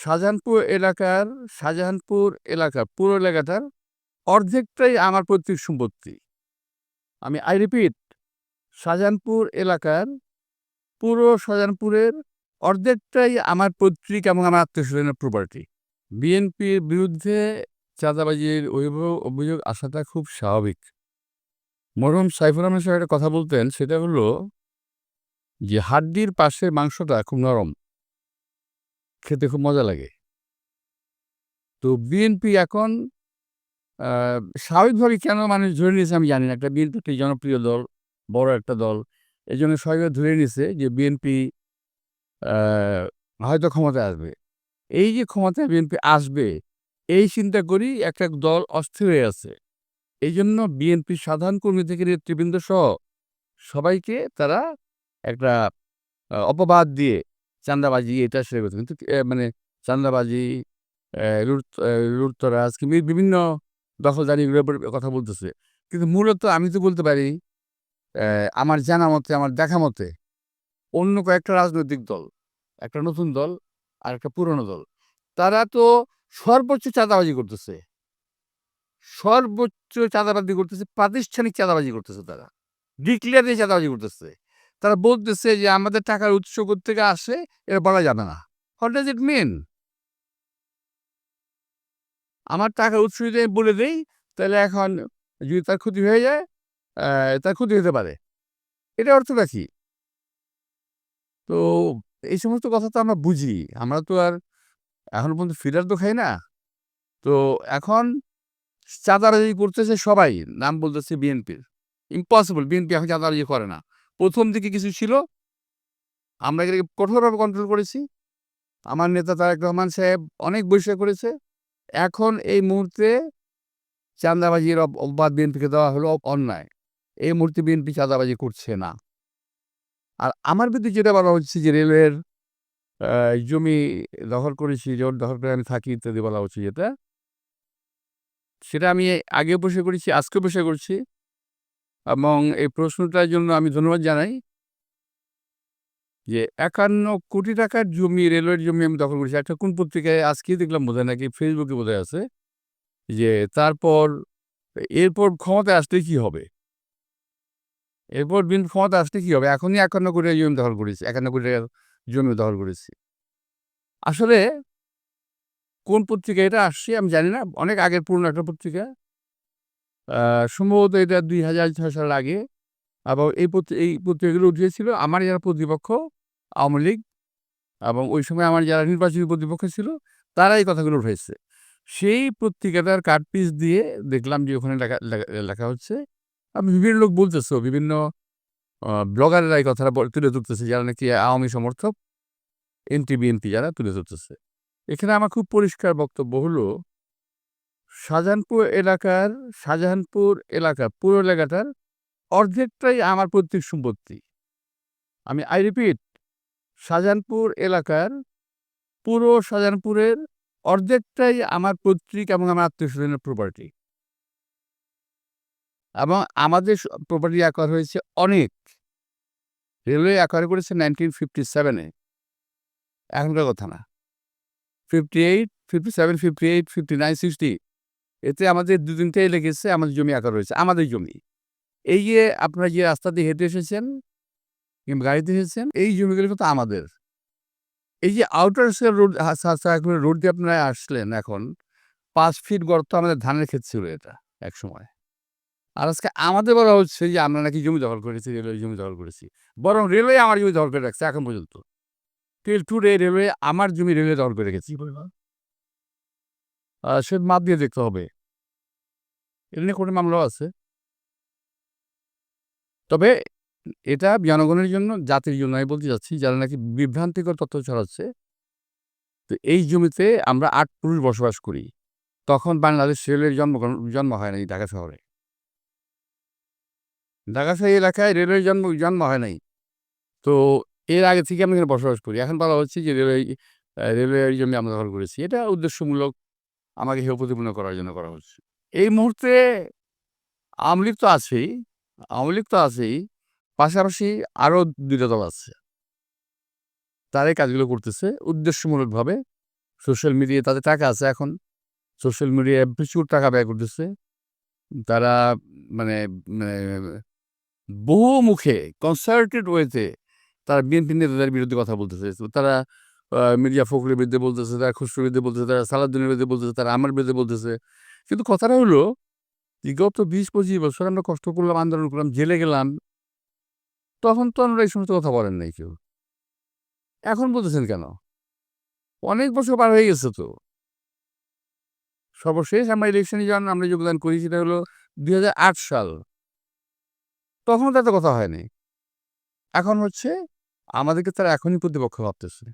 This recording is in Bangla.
শাহজাহানপুর এলাকার শাহজাহানপুর এলাকার পুরো এলাকাটার অর্ধেকটাই আমার পৈতৃক সম্পত্তি। আমি আই রিপিট শাহজাহানপুর এলাকার পুরো শাহজাহানপুরের অর্ধেকটাই আমার পৈতৃক এবং আমার আত্মীয় স্বজনের প্রপার্টি বিএনপির বিরুদ্ধে চাঁদাবাজির অভিভাবক অভিযোগ আসাটা খুব স্বাভাবিক। মরহুম সাইফুর রহমান সাহেব একটা কথা বলতেন, সেটা হলো যে, হাড্ডির পাশে মাংসটা খুব নরম। খেতে খুব মজা লাগে। তো বিএনপি এখন স্বাভাবিকভাবে কেন মানুষ ধরে নিয়েছে আমি জানি না। একটা বিএনপি একটি জনপ্রিয় দল, বড় একটা দল। এই জন্য সবাই ধরে নিয়েছে যে বিএনপি হয়তো ক্ষমতায় আসবে। এই যে ক্ষমতায় বিএনপি আসবে, এই চিন্তা করি একটা দল অস্থির হয়ে আছে। এই জন্য বিএনপি সাধারণ কর্মী থেকে নেতৃবৃন্দ সহ সবাইকে তারা একটা অপবাদ দিয়ে চাঁদাবাজি এটা সেটা করছে কিন্তু মানে লুট- আহ, কিংবা বিভিন্ন দখলদারি এগুলোর উপর কথা বলতেছে। কিন্তু মূলত আমি তো বলতে পারি আমার জানা মতে আমার দেখা মতে অন্য কয়েকটা রাজনৈতিক দল একটা নতুন দল আর একটা পুরনো দল তারা তো সর্বোচ্চ চাঁদাবাজি করতেছে। সর্বোচ্চ চাঁদাবাজি করতেছে প্রাতিষ্ঠানিক চাঁদাবাজি করতেছে তারা। ডিক্লিয়ারে চাঁদাবাজি করতেছে। তারা বলতেছে যে, আমাদের টাকার উৎস থেকে আসে? এটা বলা যাবে না। হোয়াট ডাজ ইট মিন আমার টাকার উৎস যদি আমি বলে দিই, তাহলে এখন যদি তার ক্ষতি হয়ে যায় তার ক্ষতি হতে পারে। এটা অর্থটা কি? তো এই সমস্ত কথা তো আমরা বুঝি। আমরা তো আর এখন পর্যন্ত ফিডার তো খাই না। তো এখন চাঁদাবাজি করতেছে সবাই। নাম বলতেছে বিএনপির। ইম্পসিবল বিএনপি এখন চাঁদাবাজি করে না। প্রথম দিকে কিছু ছিল। আমরা এটাকে কঠোরভাবে কন্ট্রোল করেছি। আমার নেতা তারেক রহমান সাহেব অনেক বৈশাখ করেছে। এখন এই মুহূর্তে চাঁদাবাজির অপবাদ বিএনপিকে দেওয়া হলো অন্যায়। এই মুহূর্তে বিএনপি চাঁদাবাজি করছে না। আর আমার বিরুদ্ধে যেটা বলা হচ্ছে যে রেলওয়ের জমি দখল করেছি, জোর দখল করে আমি থাকি ইত্যাদি বলা হচ্ছে যেটা। সেটা আমি আগে বসে করেছি আজকে বসে করছি। এবং এই প্রশ্নটার জন্য আমি ধন্যবাদ জানাই। যে একান্ন কোটি টাকার জমি, রেলওয়ের জমি আমি দখল করেছি। একটা কোন পত্রিকায় আজকেই দেখলাম বোধহয় নাকি ফেসবুকে বোধহয় আছে যে তারপর এরপর ক্ষমতায় আসলে কি হবে? এরপর বিন ক্ষমতা আসলে কি হবে? এখনই একান্ন কোটি জমি দখল করেছি। একান্ন কোটি টাকার জমি দখল করেছি। আসলে কোন পত্রিকা এটা আসছে আমি জানি না। অনেক আগের পুরনো একটা পত্রিকা। সম্ভবত এটা দুই হাজার ছয় সাল আগে। এবং এই এই পত্রিকাগুলো উঠিয়েছিল আমার যারা প্রতিপক্ষ, আওয়ামী লীগ, এবং ওই সময় আমার যারা নির্বাচনী প্রতিপক্ষ ছিল, তারা এই কথাগুলো উঠেছে। সেই পত্রিকাটার কাটপিস দিয়ে দেখলাম যে ওখানে লেখা, লেখা- হচ্ছে আমি বিভিন্ন লোক বলতেছে, বিভিন্ন ব্লগাররা এই কথাটা তুলে ধরতেছে, যারা নাকি আওয়ামী সমর্থক এনটি বিএনপি যারা তুলে ধরতেছে। এখানে আমার খুব পরিষ্কার বক্তব্য হলো শাহজাহানপুর এলাকার, শাহজাহানপুর এলাকা পুরো এলাকাটার অর্ধেকটাই আমার পৈতৃক সম্পত্তি। আমি আই রিপিট শাহজাহানপুর এলাকার পুরো শাহজাহানপুরের অর্ধেকটাই আমার পৈতৃক এবং আমার আত্মীয় স্বজনের প্রপার্টি এবং আমাদের প্রপার্টি আকার হয়েছে অনেক। রেলওয়ে আকার করেছে নাইনটিন ফিফটি সেভেনে এখনকার কথা না। Fifty eight fifty seven fifty eight fifty nine sixty এতে আমাদের দু তিনটাই লেগেছে, আমাদের জমি আঁকা রয়েছে, আমাদের জমি। এই যে আপনারা যে রাস্তা দিয়ে হেঁটে এসেছেন কিংবা গাড়িতে এসেছেন, এই জমিগুলো কিন্তু আমাদের। এই যে আউটার স্কোয়ার রোড রোড দিয়ে আপনারা আসলেন এখন, পাঁচ ফিট গর্ত আমাদের ধানের ক্ষেত ছিল এটা এক সময় আর আজকে আমাদের বলা হচ্ছে যে আমরা নাকি জমি দখল করেছি, রেলওয়ে জমি দখল করেছি। বরং রেলওয়ে আমার জমি দখল করে রাখছে এখন পর্যন্ত। টিল টুডে রেলওয়ে আমার জমি রেলওয়ে দখল করে রেখেছি। সে মাপ দিয়ে দেখতে হবে। এটা নিয়ে মামলাও আছে। তবে এটা জনগণের জন্য, জাতির জন্য, আমি বলতে যাচ্ছি যারা নাকি বিভ্রান্তিকর তথ্য ছড়াচ্ছে, তো এই জমিতে আমরা আট পুরুষ বসবাস করি। তখন বাংলাদেশ রেলের জন্ম জন্ম হয় নাই ঢাকা শহরে। ঢাকা শহর এলাকায় রেলের জন্ম জন্ম হয় নাই। তো এর আগে থেকে আমি এখানে বসবাস করি। এখন বলা হচ্ছে যে রেলওয়ে রেলওয়ের জমি আমরা দখল করেছি। এটা উদ্দেশ্যমূলক আমাকে হেয় প্রতিপন্ন করার জন্য করা হচ্ছে। এই মুহূর্তে আওয়ামী তো আছেই, আওয়ামী লীগ তো আছেই, পাশাপাশি আরও দুইটা দল আছে। তারাই কাজগুলো করতেছে, উদ্দেশ্যমূলকভাবে সোশ্যাল মিডিয়ায় তাদের টাকা আছে এখন। সোশ্যাল মিডিয়ায় প্রচুর টাকা ব্যয় করতেছে। তারা মানে মানে বহু মুখে কনসার্টেড ওয়েতে তারা বিএনপি নেতাদের বিরুদ্ধে কথা বলতেছে। তারা মির্জা ফখরের বিরুদ্ধে বলতেছে, তারা খুসরোর বিরুদ্ধে বলতেছে, তারা সালাদ্দিনের বিরুদ্ধে বলতেছে, তারা আমার বিরুদ্ধে বলতেছে। কিন্তু কথাটা হলো গত বিশ পঁচিশ বছর আমরা কষ্ট করলাম, আন্দোলন করলাম, জেলে গেলাম। তখন তো আমরা এই সমস্ত কথা বলেন নাই কেউ। এখন বলতেছেন কেন? অনেক বছর পার হয়ে গেছে তো। সর্বশেষ আমরা ইলেকশনে যখন আমরা যোগদান করি, সেটা হলো দুই হাজার আট সাল। তখন তো এত কথা হয়নি। এখন হচ্ছে, আমাদেরকে তারা এখনই প্রতিপক্ষ ভাবতেছে।